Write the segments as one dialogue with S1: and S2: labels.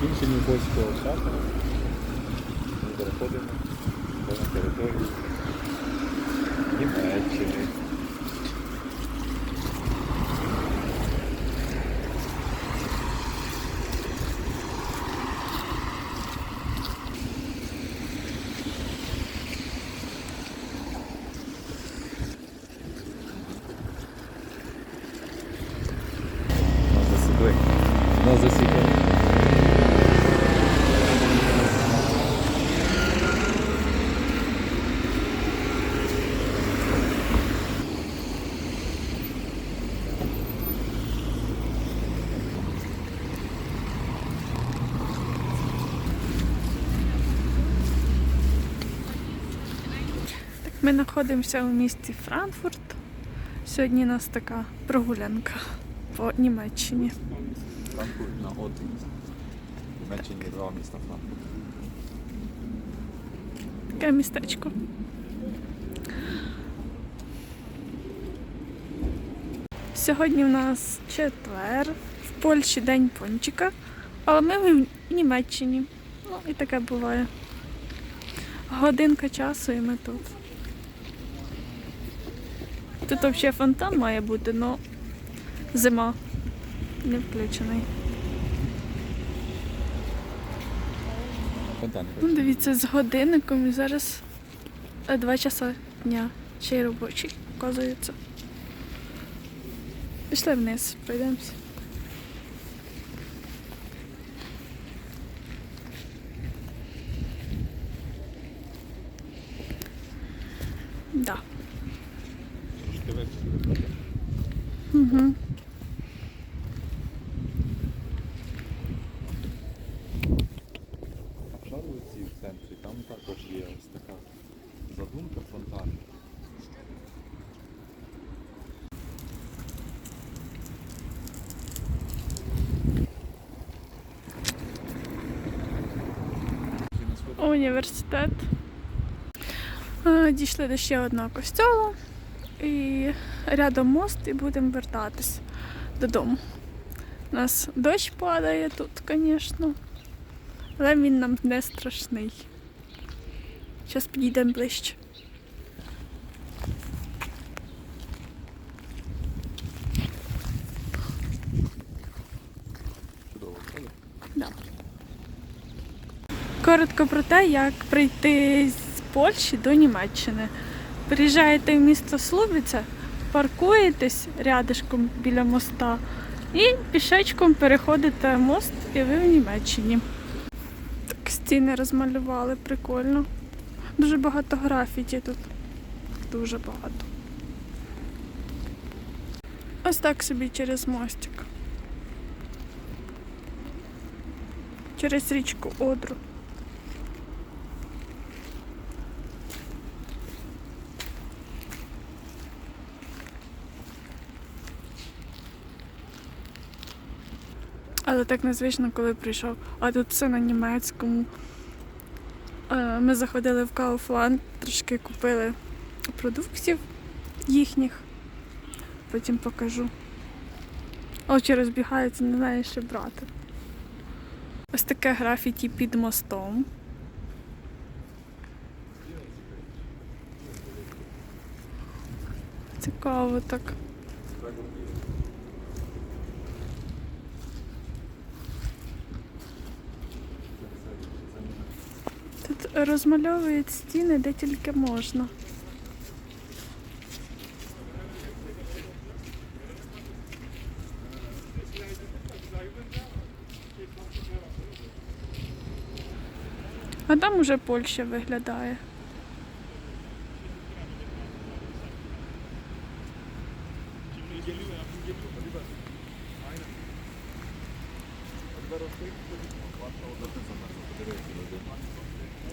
S1: закінченні польського часу ми переходимо на територію Німеччини. Нас засікли. Нас
S2: Ми знаходимося у місті Франкфурт. Сьогодні у нас така прогулянка по Німеччині.
S1: Франкфурт на Одрі. В Німеччині два міста Франкфурт.
S2: Таке містечко. Сьогодні в нас четвер, в Польщі день пончика, але ми в Німеччині. Ну і таке буває. Годинка часу і ми тут. Тут взагалі фонтан має бути, але зима не включений.
S1: Фонтан.
S2: Ну, дивіться, з годинником і зараз е, два часа дня. Ще й робочий, оказується. Пішли вниз, пройдемося. Угу.
S1: Шарлиці в центрі там також є ось така задумка фонтану.
S2: Університет. Е, Дійшли до ще одного костьолу і рядом мост і будемо вертатись додому. У нас дощ падає тут, звісно, але він нам не страшний. Зараз підійдемо ближче. Коротко про те, як прийти з Польщі до Німеччини. Приїжджаєте в місто Слубіця, паркуєтесь рядишком біля моста і пішечком переходите мост і ви в Німеччині. Так стіни розмалювали, прикольно. Дуже багато графіті тут. Дуже багато. Ось так собі через мостик. Через річку Одру. Але так незвично, коли прийшов. А тут все на німецькому. Е, Ми заходили в Kaufland, трошки купили продуктів їхніх. Потім покажу. Очі розбігаються, не знаю, що брати. Ось таке графіті під мостом. Цікаво так. Тут розмальовують стіни де тільки можна. А там уже Польща виглядає.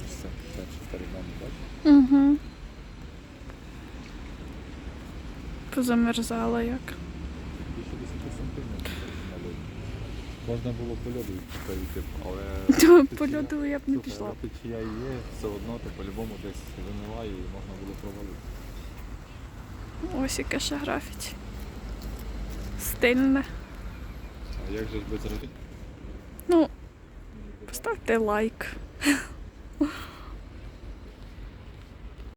S1: Все, перший перед нами, бачиш?
S2: Угу. Позамерзала як.
S1: Більше 10 сантиметрів. Можна було по льоду перейти, але
S2: По льоду я б не пішла.
S1: течія є, все одно ти по-любому десь вимиває і можна було провалити.
S2: Ось яке ще графіті. Стильне.
S1: А як же ж без робіт?
S2: Ну, ставте лайк.